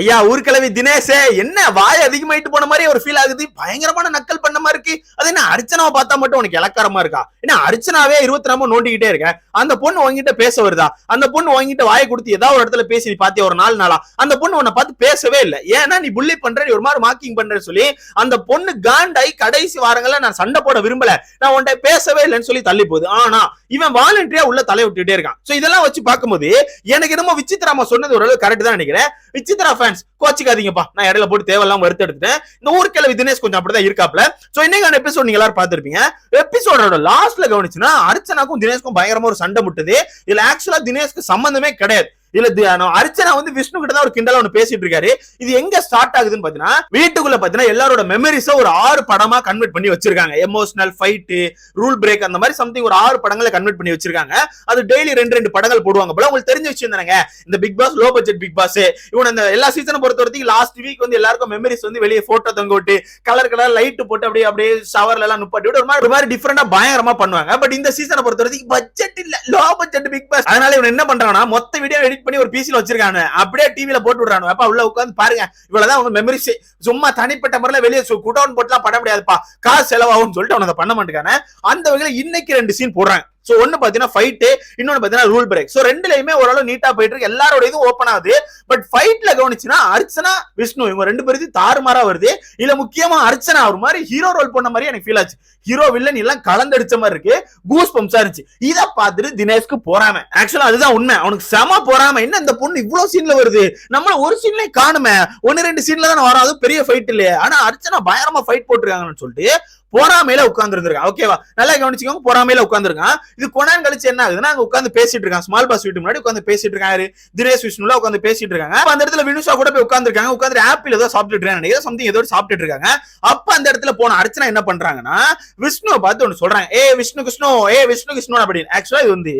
ஐயா ஊர்கிழவி தினேஷே என்ன வாய் அதிகமாயிட்டு போன மாதிரி ஒரு ஃபீல் ஆகுது? பயங்கரமான நக்கல் பண்ண மாதிரி இருக்கு. அது என்ன அர்ச்சனாவை பார்த்தா மட்டும் உனக்கு இலக்காரமா இருக்கா? என்ன அர்ச்சனாவே இருபத்தி நாம நோண்டிக்கிட்டே இருக்கேன்? அந்த பொண்ணு உங்ககிட்ட பேச வருதா? அந்த பொண்ணு உங்ககிட்ட வாயை கொடுத்து ஏதாவது ஒரு இடத்துல பேசி நீ பாத்தியா ஒரு நாலு நாளா? அந்த பொண்ணு உன்னை பார்த்து பேசவே இல்லை. ஏன்னா நீ புள்ளி பண்ற நீ ஒரு மாதிரி மார்க்கிங் பண்றேன்னு சொல்லி அந்த பொண்ணு காண்டாய் கடைசி வாரங்கள்ல நான் சண்டை போட விரும்பல. நான் உன்கிட்ட பேசவே இல்லைன்னு சொல்லி தள்ளி போகுது. ஆனா இவன் வாலண்டியா உள்ள தலை விட்டுட்டே இருக்கான். சோ இதெல்லாம் வச்சு பார்க்கும்போது எனக்கு என்னமோ விசித்ராமா சொன்னது ஓரளவு கரெக்ட் தான் நினைக்கிறேன். விசித்ரா ஃபேன்ஸ் கோச்சிக்காதீங்கப்பா. நான் இடையில போட்டு தேவையெல்லாம் வருத்த எடுத்துட்டேன். இந்த ஊருக்கிழவி தினேஷ் கொஞ்சம் அப்படிதான் இருக்காப்ல சோ இன்னைக்கான எபிசோட் நீங்க எல்லாரும் பார்த்திருப்பீங்க. எபிசோடோட லாஸ்ட்ல கவனிச்சுன்னா அர்ச்சனாக்கும் தினேஷ்க்கும் பயங்கரமா ஒரு சண்டை முட்டுது. இதுல ஆக்சுவலா தினேஷ்க்கு சம்பந்தமே கிடையாது. இல்ல தியானம் அர்ச்சனா வந்து விஷ்ணு கிட்ட தான் ஒரு கிண்டலா ஒன்று பேசிட்டு இருக்காரு. இது எங்க ஸ்டார்ட் ஆகுதுன்னு பாத்தீங்கன்னா வீட்டுக்குள்ள பாத்தீங்கன்னா எல்லாரோட மெமரிஸ ஒரு ஆறு படமா கன்வெர்ட் பண்ணி வச்சிருக்காங்க. எமோஷனல் ஃபைட் ரூல் பிரேக் அந்த மாதிரி சம்திங் ஒரு ஆறு படங்களை கன்வெர்ட் பண்ணி வச்சிருக்காங்க. அது டெய்லி ரெண்டு ரெண்டு படங்கள் போடுவாங்க போல. உங்களுக்கு தெரிஞ்ச விஷயம் தானேங்க? இந்த Bigg Boss low budget Bigg Boss இவன் அந்த எல்லா சீசனை பொறுத்த வரைக்கும் லாஸ்ட் வீக் வந்து எல்லாருக்கும் மெமரிஸ் வந்து வெளியே போட்டோ தொங்க விட்டு கலர் கலர் லைட் போட்டு அப்படியே அப்படியே ஷவர்ல எல்லாம் நுப்பாட்டி விட்டு ஒரு மாதிரி ஒரு மாதிரி டிஃபரெண்டா பயங்கரமா பண்ணுவாங்க. பட் இந்த சீசனை பொறுத்த வரைக்கும் பட்ஜெட் இல்ல. லோ பட்ஜெட் பிக் பாஸ் அதனால இவன் என்ன பண்றாங்கன்னா மொத்த வீடியோ எடிட் பண்ணி ஒரு பிசில வச்சிருக்கானு. அப்படியே டிவில போட்டு விடுறானு. அப்பா உள்ள உட்காந்து பாருங்க. இவ்வளவுதான் உங்க மெமரிஸ் சும்மா தனிப்பட்ட முறையில வெளியே குடவுன் போட்டுலாம் பண்ண முடியாதுப்பா. காசு செலவாகும்னு சொல்லிட்டு அவனை அதை பண்ண மாட்டேங்கானே அந்த வகையில இன்னைக்கு ரெண்டு சீன் போடுறாங்க. சோ ஒன்னு பாத்தீங்கன்னா ஃபைட் இன்னொன்னு பாத்தீங்கன்னா ரூல் பிரேக் சோ ரெண்டுலயுமே ஓரளவு நீட்டா போயிட்டு இருக்கு. எல்லாரோட இதுவும் ஓப்பன் ஆகுது. பட் ஃபைட்ல கவனிச்சுன்னா அர்ச்சனா விஷ்ணு இவங்க ரெண்டு பேருக்கு தாறுமாறா வருது. இல்ல முக்கியமா அர்ச்சனா ஒரு மாதிரி ஹீரோ ரோல் பண்ண மாதிரி எனக்கு ஃபீல் ஆச்சு. ஹீரோ வில்லன் எல்லாம் கலந்தடிச்ச மாதிரி இருக்கு. கூஸ் பம்ப்ஸா இருந்துச்சு. இத பார்த்துட்டு தினேஷ்க்கு போறாம. ஆக்சுவலா அதுதான் உண்மை. அவனுக்கு செம போறாம. என்ன இந்த பொண்ணு இவ்வளவு சீன்ல வருது? நம்மள ஒரு சீன்லயே காணுமே. ஒன்னு ரெண்டு சீன்ல தான் வராது. அது பெரிய ஃபைட் இல்லையே. ஆனா அர்ச்சனா பயங்கரமா ஃபைட் போட்டிருக்காங்கன்னு சொல்லிட்டு பொறாமையில உட்கார்ந்து இருந்திருக்கான் ஓகேவா நல்லா கவனிச்சுக்கோங்க பொறாமையில உட்காந்துருக்கான் இது கொண்டான் கழிச்சு என்ன ஆகுதுன்னா அங்க உட்காந்து பேசிட்டு இருக்கான். ஸ்மால் பாஸ் வீட்டு முன்னாடி உட்காந்து பேசிட்டு இருக்காரு தினேஷ் விஷ்ணுல உட்காந்து பேசிட்டு இருக்காங்க. அந்த இடத்துல வினுஷா கூட போய் உட்காந்துருக்காங்க உட்காந்து ஆப்பிள் ஏதோ சாப்பிட்டுட்டு இருக்காங்க. ஏதோ சம்திங் ஏதோ சாப்பிட்டுட்டு இருக்காங்க. அப்ப அந்த இடத்துல போன அர்ச்சனா என்ன பண்றாங்கன்னா விஷ்ணுவை பார்த்து ஒன்று சொல்றாங்க. ஏ விஷ்ணு கிருஷ்ணோ ஏ விஷ்ணு கிருஷ்ணோ அப்படின்னு. ஆக்சுவலா இது வந்து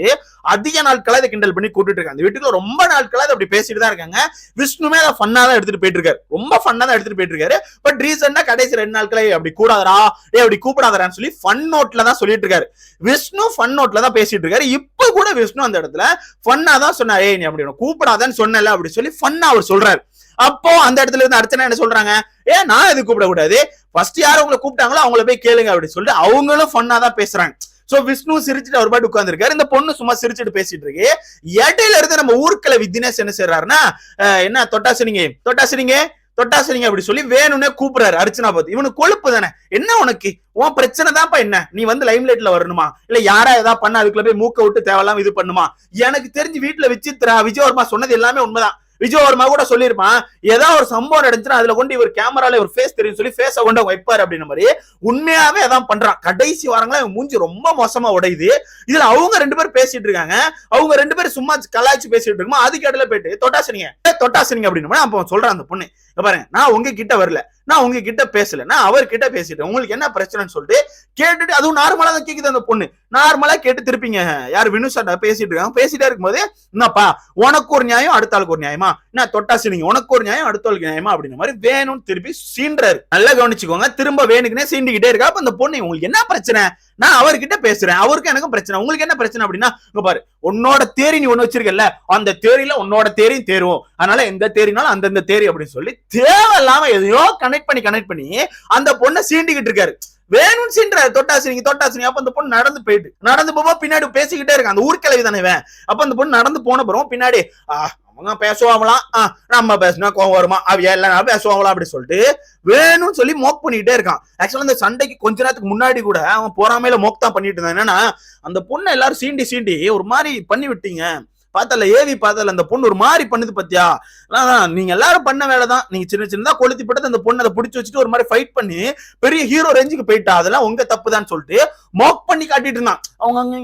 அதிக நாட்களா இதை கிண்டல் பண்ணி கூட்டிட்டு இருக்காங்க. அந்த வீட்டுக்குள்ள ரொம்ப நாட்களா அப்படி பேசிட்டு தான் இருக்காங்க. விஷ்ணுமே அதை ஃபன்னா தான் எடுத்துட்டு போயிட்டு இருக்காரு. ரொம்ப ஃபன்னா தான் எடுத்துட்டு போயிட்டு இருக்காரு. பட் ரீசெண்டா கடைசி ரெண்டு நாட்களே அப்படி கூடாதரா ஏ அப்படி கூப்பிடாதரான்னு சொல்லி ஃபன் நோட்ல தான் சொல்லிட்டு இருக்காரு விஷ்ணு ஃபன் நோட்ல தான் பேசிட்டு இருக்காரு இப்ப கூட விஷ்ணு அந்த இடத்துல ஃபன்னா தான் சொன்னார். ஏய் நீ அப்படி கூப்பிடாதன்னு சொன்னல அப்படி சொல்லி ஃபன்னா அவர் சொல்றாரு. அப்போ அந்த இடத்துல இருந்து அர்ச்சனா என்ன சொல்றாங்க? ஏ நான் எது கூப்பிடக்கூடாது? ஃபர்ஸ்ட் யார் உங்களை கூப்பிட்டாங்களோ அவங்கள போய் கேளுங்க அப்படின்னு சொல்லிட்டு அவங்களும் ஃபன்னா தான் பேசுறாங்க. சோ விஷ்ணு சிரிச்சுட்டு அவர் பாட்டு உட்கார்ந்துருக்காரு. இந்த பொண்ணு சும்மா சிரிச்சுட்டு பேசிட்டு இருக்கு. இடையில இருந்து நம்ம ஊர்க்கல வித்தினேஷ் என்ன செய்யறாருன்னா என்ன தொட்டாசினிங்க? தொட்டாசினிங்க? தொட்டாசிரிங்க அப்படி சொல்லி வேணும்னே கூப்பிடுறாரு அர்ச்சனா பார்த்து. இவனுக்கு கொழுப்பு தானே? என்ன உனக்கு? உன் பிரச்சனை தான்ப்பா என்ன? நீ வந்து லைம் லைட்ல வரணுமா? இல்ல யாரா ஏதாவது பண்ண அதுக்குள்ள போய் மூக்க விட்டு தேவையில்லாம இது பண்ணுமா? எனக்கு தெரிஞ்சு வீட்டுல விசித்ரா விஜயவர்மா சொன்னது எல்லாமே உண்மைதான். விஜயவர்மா கூட சொல்லியிருப்பான் ஏதாவது ஒரு சம்பவம் நடந்துச்சுன்னா அதுல கொண்டு இவர் கேமரால ஒரு ஃபேஸ் தெரியும் சொல்லி ஃபேஸை கொண்டு அவங்க வைப்பாரு அப்படின்ற மாதிரி உண்மையாவே அதான் பண்றான். கடைசி வாரங்களா இவன் மூஞ்சி ரொம்ப மோசமா உடையுது. இதுல அவங்க ரெண்டு பேரும் பேசிட்டு இருக்காங்க. அவங்க ரெண்டு பேரும் சும்மா கலாய்ச்சி பேசிட்டு இருக்குமா? அதுக்கு இடையில போயிட்டு தொட்டாசினிங்க தொட்டாசினிங்க அப்படின்னு அப்ப சொல்றான் அந்த பொண்ணு. பாருங்க நான் உங்ககிட்ட வரல. நான் உங்ககிட்ட பேசல. நான் அவர்கிட்ட பேசிட்டேன். உங்களுக்கு என்ன பிரச்சனைன்னு சொல்லிட்டு கேட்டுட்டு அதுவும் நார்மலா தான் கேக்குது அந்த பொண்ணு. நார்மலா கேட்டு திருப்பிங்க. யார் வினு சார் பேசிட்டு இருக்காங்க. பேசிட்டே இருக்கும்போது என்னப்பா உனக்கு ஒரு நியாயம் அடுத்த ஆளுக்கு ஒரு நியாயமா? என்ன தொட்டாசினிங்க உனக்கு ஒரு நியாயம் அடுத்த ஆளுக்கு நியாயமா? அப்படின்ற மாதிரி வேணும்னு திருப்பி சீன்றாரு. நல்லா கவனிச்சுக்கோங்க. திரும்ப வேணுக்குன்னே சீண்டிக்கிட்டே இருக்கா. அப்ப அந்த பொண்ணு உங்களுக்கு என்ன பிரச்சனை? நான் அவர்கிட்ட பேசுறேன். அவருக்கும் எனக்கும் பிரச்சனை. உங்களுக்கு என்ன பிரச்சனை அப்படின்னா இங்க பாரு உன்னோட தேரி நீ ஒண்ணு வச்சிருக்கல அந்த தேரியில உன்னோட தேரியும் தேருவோம். அதனால எந்த தேரினாலும் அந்தந்த தேரி அப்படின்னு சொல்லி தேவையில்லாம எதையோ கனெக்ட் பண்ணி கனெக்ட் பண்ணி அந்த பொண்ணை சீண்டிக்கிட்டு இருக்காரு. வேணும்னு சீன்ற தொட்டாசினிங்க தொட்டாசினிங்க அப்ப அந்த பொண்ணு நடந்து போயிட்டு நடந்து போவோம் பின்னாடி பேசிக்கிட்டே இருக்கான். அந்த ஊர்க்கிழவி தானே அப்ப அந்த பொண்ணு நடந்து போன பிறகு பின்னாடி அவங்க பேசுவாங்களாம் ஆ, நம்ம பேசினா கோவம் வருமா? அவ எல்லாம் பேசுவாங்களா? அப்படி சொல்லிட்டு வேணும்னு சொல்லி மோக் பண்ணிட்டே இருக்கான். ஆக்சுவலா இந்த சண்டைக்கு கொஞ்ச நேரத்துக்கு முன்னாடி கூட அவன் போறாமையில மோக் தான் பண்ணிட்டு இருந்தான். என்னன்னா அந்த பொண்ணை எல்லாரும் சீண்டி சீண்டி ஒரு மாதிரி பண்ணி விட்டீங்க பார்த்தல ஏவி பார்த்தல அந்த பொண்ணு ஒரு மாதிரி பண்ணுது பத்தியா? நீங்க எல்லாரும் பண்ண வேலை தான் நீங்க சின்ன சின்னதா கொளுத்தி போட்டு அந்த பொண்ணை அதை பிடிச்சி வச்சுட்டு ஒரு மாதிரி ஃபைட் பண்ணி பெரிய ஹீரோ ரேஞ்சுக்கு போயிட்டா? அதெல்லாம் உங்க தப்பு தான் சொல்லிட்டு மாக் பண்ணி காட்டிட்டு இருந்தான். அவங்க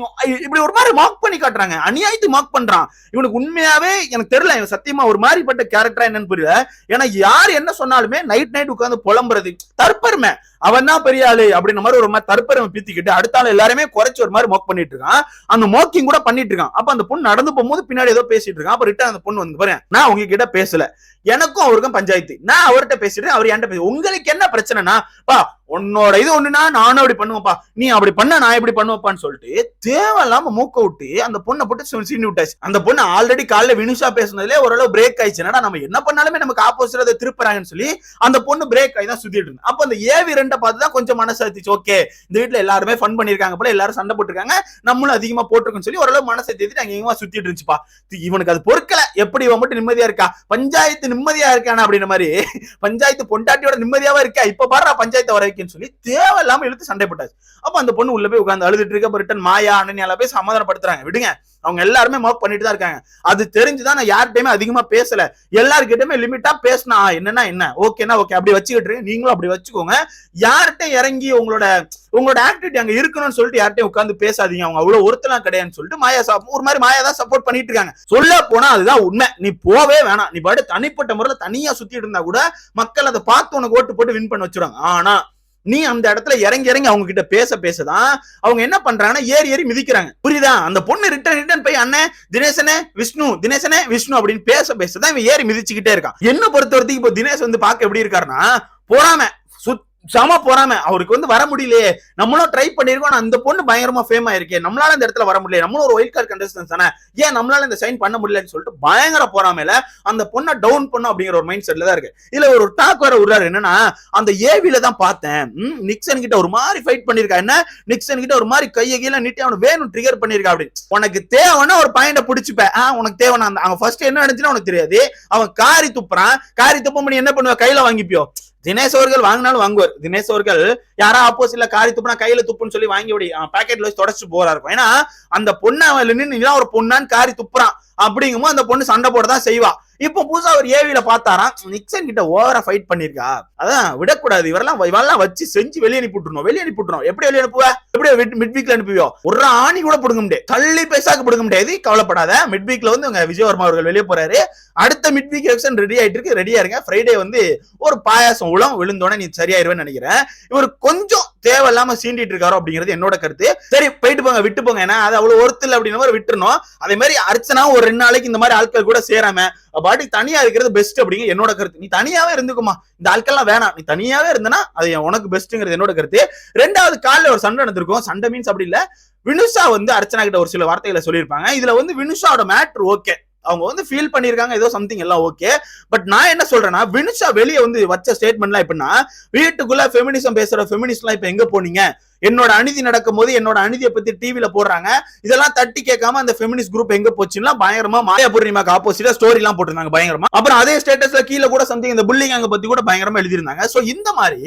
இப்படி ஒரு மாதிரி மாக் பண்ணி காட்டுறாங்க. அநியாயத்து மாக் பண்றான். இவனுக்கு உண்மையாவே எனக்கு தெரியல எனக்கு சத்தியமா ஒரு மாதிரிப்பட்ட கேரக்டரா என்னன்னு புரியல. ஏன்னா யார் என்ன சொன்னாலுமே நைட் நைட் உட்காந்து புலம்புறது தற்பெருமை. அவன் தான் பெரிய ஆளு அப்படின்ற மாதிரி ஒரு மாதிரி தற்பெருமை பீத்திக்கிட்டு அடுத்த ஆள் எல்லாருமே குறைச்சி ஒரு மாதிரி மோக் பண்ணிட்டு இருக்கான். அந்த மோக்கிங் கூட பண்ணிட்டு இருக்கான். அப்ப அந்த பொண்ணு நடந்து போகும்போது பின்னாடி ஏதோ பேசிட்டு இருக்கான். அப்ப ரிட்டர்ன் அந்த பொண்ணு வந்து போறேன் நான் உங்ககிட்ட பேசல. எனக்கும் அவருக்கும் பஞ்சாயத்து. நான் அவர்கிட்ட பேசிட்டு அவர் என்கிட்ட பேச உங்களுக்கு என்ன பிரச்சனைனா பா உன்னோட இது ஒண்ணுனா நானும் அப்படி பண்ணுவேன்ப்பா. நீ அப்படி பண்ண நான் எப்படி பண்ணுவேப்பான்னு சொல்லிட்டு தேவையில்லாம மூக்க விட்டு அந்த பொண்ணை போட்டு சீனி விட்டாச்சு. அந்த பொண்ணு ஆல்ரெடி காலைல வினுஷா பேசுனதுல ஓரளவு பிரேக் ஆயிடுச்சு. என்னடா நம்ம என்ன பண்ணாலுமே நமக்கு ஆப்போசிட் அதை திருப்புறாங்கன்னு சொல்லி அந்த பொண்ணு பிரேக் ஆகி தான் சுத்திட்டு இருந்தேன் அப்ப அந்த ஏவி ரெண்டை பார்த்து தான் கொஞ்சம் மனசாத்திச்சு ஓகே இந்த வீட்ல எல்லாருமே ஃபன் பண்ணிருக்காங்க போல எல்லாரும் சண்டை போட்டுருக்காங்க. நம்மளும் அதிகமா போட்டிருக்கோம்னு சொல்லி ஓரளவு மனசை தேத்திட்டு அங்க எங்கேயுமா சுத்திட்டு இருந்துச்சுப்பா. இவனுக்கு அது பொறுக்கல. எப்படி இவன் மட்டும் நிம்மதியா இருக்கா? பஞ்சாயத்து நிம்மதியா இருக்கானா அப்படின்ற மாதிரி. பஞ்சாயத்து பொண்டாட்டியோட நிம்மதியாவா இருக்கா? இப்ப பாடுறா பஞ்சாயத்து வர இருக்குன்னு சொல்லி தேவையில்லாம இழுத்து சண்டை போட்டாச்சு. அப்ப அந்த பொண்ணு உள்ள போய் உட்காந்து அழுதுட்டு இருக்க ரிட்டன் மாயா அண்ணன் போய் சமாதானப்படுத்துறாங்க. விடுங்க. அவங்க எல்லாருமே மாப் பண்ணிட்டு தான் இருக்காங்க. அது தெரிஞ்சுதான் நான் யார்கிட்டயுமே அதிகமா பேசல. எல்லாருக்கிட்டயுமே லிமிட்டா பேசினா என்னன்னா என்ன? ஓகேனா ஓகே அப்படி வச்சுக்கிட்டு நீங்களும் அப்படி வச்சுக்கோங்க. யார்கிட்ட இறங்கி உங்களோட உங்களோட ஆக்டிவிட்டி அங்க இருக்கணும்னு சொல்லிட்டு யார்கிட்டயும் உட்காந்து பேசாதீங்க. அவங்க அவ்வளவு ஒருத்தலாம் கிடையாதுன்னு சொல்லிட்டு மாயா சப்- ஒரு மாதிரி மாயா தான் சப்போர்ட் பண்ணிட்டு இருக்காங்க. சொல்ல போனா அதுதான் உண்மை. நீ போவே வேணாம். நீ பாட்டு தனிப்பட்ட முறையில தனியா சுத்திட்டு இருந்தா கூட மக்கள் அதை பார்த்து உனக்கு ஓட்டு போட்டு வின் பண்ண வச்சிருவாங்க. ஆனா நீ அந்த இடத்துல இறங்கி இறங்கி அவங்க கிட்ட பேச பேசதான் அவங்க என்ன பண்றாங்கன்னா ஏறி ஏறி மிதிக்கிறாங்க. புரியுதா? அந்த பொண்ணு ரிட்டன் ரிட்டர்ன் போய் அண்ணன் தினேசனே விஷ்ணு தினேசனே விஷ்ணு அப்படின்னு பேச பேசதான் இவன் ஏறி மிதிச்சுக்கிட்டே இருக்கான். என்ன பொறுத்த வரைக்கும் இப்போ தினேஷ் வந்து பார்க்க எப்படி இருக்காருன்னா போறாம சுத் செம பொறாம. அவருக்கு வந்து வர முடியலையே. நம்மளும் ட்ரை பண்ணிருக்கோம் ஆனா அந்த பொண்ணு பயங்கரமா ஃபேம் ஆயிருக்கே. நம்மளால இந்த இடத்துல வர முடியல நம்மளும் ஒரு ஒயிட் கார்டு கண்டஸ்டன்ஸ் தானே. ஏன் நம்மளால இந்த சைன் பண்ண முடியலன்னு சொல்லிட்டு பயங்கர பொறாமையில அந்த பொண்ணை டவுன் பண்ணும் அப்படிங்கிற ஒரு மைண்ட் செட்ல தான் இருக்கு. இதுல ஒரு டாக் வர விடுறாரு. என்னன்னா அந்த ஏவில தான் பார்த்தேன். நிக்சன் கிட்ட ஒரு மாதிரி ஃபைட் பண்ணிருக்கா என்ன? நிக்சன் கிட்ட ஒரு மாதிரி கையை கீழே நீட்டி அவன் வேணும் ட்ரிகர் பண்ணிருக்கா அப்படின்னு. உனக்கு தேவைன்னா ஒரு பாயிண்ட பிடிச்சிப்பேன் ஆஹ் உனக்கு தேவைன்னா அந்த அவன் ஃபர்ஸ்ட் என்ன நினைச்சுன்னா உனக்கு தெரியாது. அவன் காரி துப்புறான். காரி துப்ப பண்ணி என்ன பண்ணுவ? கையில வாங்கிப்பியோ. தினேஷ் அவர்கள் வாங்கினாலும் வாங்குவார். தினேஷ் அவர்கள் யாரா ஆப்போசிட்ல காரி துப்புனா கையில துப்புன்னு சொல்லி வாங்கி விடி. பாக்கெட்ல வச்சு தொடச்சு போறா இருக்கும் ஏன்னா அந்த பொண்ணு அவன் நின்று நீதான் ஒரு பொண்ணான்னு காரி துப்புறான். அப்படிங்கும்போது அந்த பொண்ணு சண்டை போட தான் செய்வா. இப்போ புதுசா ஒரு ஏவியில பார்த்தாராம் நிக்சன் கிட்ட ஓவரா ஃபைட் பண்ணிருக்கா அதான் விடக்கூடாது. இவரெல்லாம் இவரெல்லாம் வச்சு செஞ்சு வெளியே அனுப்பிட்டுருணும் வெளியே அனுப்பி எப்படி வெளியே அனுப்புவ? எப்படி மிட் வீக்ல அனுப்புவியோ ஒரு ஆணி கூட பிடுங்க முடியாது. தள்ளி பைசாக்கு பிடுங்க முடியாது. கவலைப்படாத. மிட் வீக்ல வந்து உங்க விஜயவர்மா அவர்கள் வெளியே போறாரு. அடுத்த மிட் வீக் எலெக்ஷன் ரெடி ஆயிட்டு இருக்கு. ரெடியா இருங்க. ஃப்ரைடே வந்து ஒரு பாயாசம் உளம் விழுந்தோடனே நீ சரியாயிருவேன்னு நினைக்கிறேன். இவர் கொஞ்சம் தேவையில்லாம சீண்டிட்டு இருக்காரோ அப்படிங்கிறது என்னோட கருத்து. சரி போயிட்டு போங்க விட்டு போங்க. ஏன்னா அது அவ்வளவு ஒருத்தர் இல்லை அப்படின்ற மாதிரி விட்டுருணும் அதே மாதிரி அர்ச்சனா ஒரு ரெண்டு நாளைக்கு இந்த மாதிரி ஆட்கள் கூட சேராம பாட்டி தனியா இருக்கிறது பெஸ்ட் அப்படிங்க என்னோட கருத்து. நீ தனியாவே இருந்துக்குமா. இந்த ஆட்கள்லாம் வேணாம். நீ தனியாவே இருந்தனா அது உனக்கு பெஸ்ட்ங்கிறது என்னோட கருத்து. ரெண்டாவது காலில் ஒரு சண்டை நடந்திருக்கும். சண்டை மீன்ஸ் அப்படி இல்ல. வினுஷா வந்து அர்ச்சனா கிட்ட ஒரு சில வார்த்தைகளை சொல்லியிருப்பாங்க. இதுல வந்து வினுஷாவோட மேட்ரு ஓகே அவங்க வந்து ஃபீல் பண்ணிருக்காங்க ஏதோ சம்திங் எல்லாம் ஓகே பட் நான் என்ன சொல்றேன்னா வினுஷா வெளியே வந்து வச்ச ஸ்டேட்மெண்ட்லாம் எப்படின்னா வீட்டுக்குள்ள ஃபெமினிசம் பேசுற ஃபெமினிஸ்ட்லாம் இப்ப எங்க போனீங்க? என்னோட அநீதி நடக்கும் போது என்னோட அநீதியை பத்தி டிவில போடுறாங்க. இதெல்லாம் தட்டி கேட்காம அந்த ஃபெமினிஸ்ட் குரூப் எங்க போச்சுன்னா பயங்கரமா மாயா பூர்ணிமாக்கு ஆப்போசிட்டா ஸ்டோரி எல்லாம் போட்டிருந்தாங்க பயங்கரமா. அப்புறம் அதே ஸ்டேட்டஸ்ல கீழே கூட சம்திங் இந்த புல்லிங் அங்க பத்தி கூட பயங்கரமா எழுதிருந்தாங்க சோ இந்த மாதிரி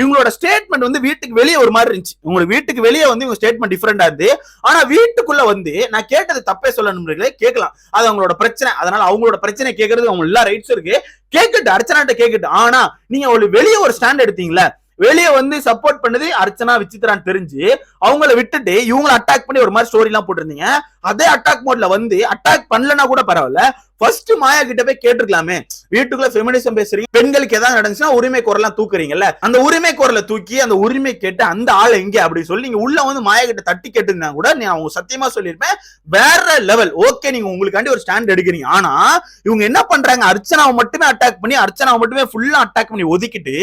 இவங்களோட ஸ்டேட்மெண்ட் வந்து வீட்டுக்கு வெளியே ஒரு மாதிரி இருந்துச்சு. உங்களுக்கு வீட்டுக்கு வெளியே வந்து இவங்க ஸ்டேட்மெண்ட் டிஃபரெண்டா இருந்து ஆனா வீட்டுக்குள்ள வந்து நான் கேட்டது தப்பே சொல்லணும்ன்றீங்களே கேட்கலாம். அது அவங்களோட பிரச்சனை. அதனால அவங்களோட பிரச்சனை கேட்கறது அவங்க எல்லா ரைட்ஸும் இருக்கு. கேட்கட்டு அர்ச்சனாட்ட கேட்கட்டு ஆனா நீங்க ஒரு வெளியே ஒரு ஸ்டாண்ட் எடுத்தீங்களா வெளியே வந்து சப்போர்ட் பண்ணது அர்ச்சனா விசித்ரான்னு தெரிஞ்சு அவங்கள விட்டுட்டு இவங்கள அட்டாக் பண்ணி ஒரு மாதிரி ஸ்டோரி எல்லாம் போட்டிருந்தீங்க. அதே அட்டாக் மோட்ல வந்து அட்டாக் பண்ணலன்னா கூட பரவாயில்ல. ஃபர்ஸ்ட் மாயா கிட்ட போய் கேட்டிருக்கலாமே. வீட்டுக்குள்ள ஃபெமினிசம் பேசுறீங்க. பெண்களுக்கு ஏதாவது நடந்துச்சுன்னா உரிமை குரலாம் தூக்குறீங்கல்ல. அந்த உரிமை குரலை தூக்கி அந்த உரிமை கேட்டு அந்த ஆள் எங்க அப்படி சொல்லி நீங்க உள்ள வந்து மாயா கிட்ட தட்டி கேட்டிருந்தா கூட நான் அவங்க சத்தியமா சொல்லியிருப்பேன். வேற லெவல் ஓகே நீங்க உங்களுக்காண்டி ஒரு ஸ்டாண்ட் எடுக்கிறீங்க. ஆனா இவங்க என்ன பண்றாங்க? அர்ச்சனாவை மட்டுமே அட்டாக் பண்ணி அர்ச்சனாவை மட்டுமே ஃபுல்லா அட்டாக் பண்ணி ஒதுக்கிட்டு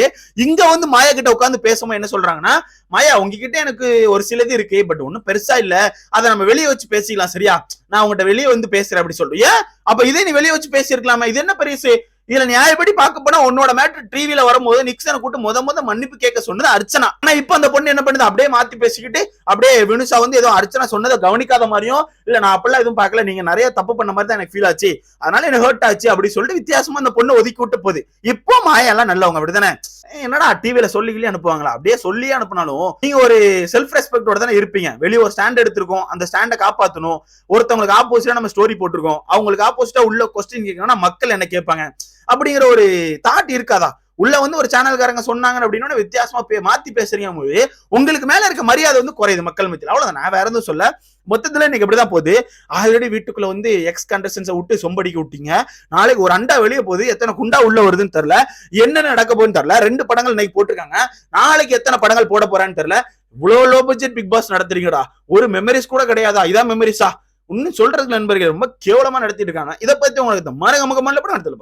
இங்க வந்து மாயா கிட்ட உட்காந்து பேசும்போது என்ன சொல்றாங்கன்னா மாயா உங்ககிட்ட எனக்கு ஒரு சிலது இருக்கு பட் ஒன்னும் பெருசா இல்ல. அதை நம்ம வெளியே வச்சு பேசிக்கலாம் சரியா? நான் உங்ககிட்ட வெளியே வந்து பேசுறேன் அப்படி சொல்றேன் ஏன்? அப்ப இதே நீ வெளியே வச்சு பேசியிருக்கலாமா. இது என்ன பெருசு இதுல நியாயப்படி பார்க்க போனா உன்னோட மேட்ரு டிவியில வரும்போது நிக்சனை கூட்டு முத முத மன்னிப்பு கேட்க சொன்னது அர்ச்சனா. ஆனா இப்ப அந்த பொண்ணு என்ன பண்ணுது? அப்படியே மாத்தி பேசிக்கிட்டு அப்படியே வினுஷா வந்து ஏதோ அர்ச்சனா சொன்னதை கவனிக்காத மாதிரியும் இல்ல நான் அப்பெல்லாம் எதுவும் பார்க்கல. நீங்க நிறைய தப்பு பண்ண மாதிரி தான் எனக்கு ஃபீல் ஆச்சு. அதனால எனக்கு ஹர்ட் ஆச்சு? அப்படி சொல்லிட்டு வித்தியாசமா அந்த பொண்ணு ஒதுக்கி விட்டு போகுது. இப்போ மாயெல்லாம் நல்லவங்க அப்படிதானே? என்னடா டிவியில சொல்லிக்கிலே அனுப்புவாங்களா? அப்படியே சொல்லியே அனுப்புனாலும் நீங்க ஒரு செல்ஃப் ரெஸ்பெக்டோட தானே இருப்பீங்க. வெளியே ஒரு ஸ்டாண்ட் எடுத்திருக்கோம். அந்த ஸ்டாண்டை காப்பாற்றணும் ஒருத்தவங்களுக்கு ஆப்போசிட்டா நம்ம ஸ்டோரி போட்டிருக்கோம். அவங்களுக்கு ஆப்போசிட்டா உள்ள கொஸ்டின் கேட்கணும்னா மக்கள் என்ன கேட்பாங்க? அப்படிங்கிற ஒரு தாட் இருக்காதா? உள்ள வந்து ஒரு சேனல்காரங்க சொன்னாங்க அப்படின்னு வித்தியாசமா பே- மாத்தி பேசுறீங்க போது உங்களுக்கு மேல இருக்க மரியாதை வந்து குறையுது மக்கள் மத்தியில். அவ்வளவுதான். நான் வேற எதுவும் சொல்ல. மொத்தத்துல இன்னைக்கு இப்படிதான் போகுது. ஆல்ரெடி வீட்டுக்குள்ள வந்து எக்ஸ் கண்டஸ்டன்ஸை விட்டு சொம்படிக்க விட்டீங்க. நாளைக்கு ஒரு அண்டா வெளியே போகுது. எத்தனை குண்டா உள்ள வருதுன்னு தெரியல. என்ன நடக்க போகுதுன்னு தெரியல. ரெண்டு படங்கள் இன்னைக்கு போட்டிருக்காங்க. நாளைக்கு எத்தனை படங்கள் போட போறான்னு தெரியல. இவ்வளவு லோ பட்ஜெட் பிக் பாஸ் நடத்துறீங்கடா. ஒரு மெமரிஸ் கூட கிடையாதா? இதான் மெமரிஸா இன்னும் சொல்றதுக்கு நண்பர்கள் ரொம்ப கேவலமா நடத்திட்டு இருக்காங்க. இதை பத்தி உங்களுக்கு மரகமகமான படம் நடத்தல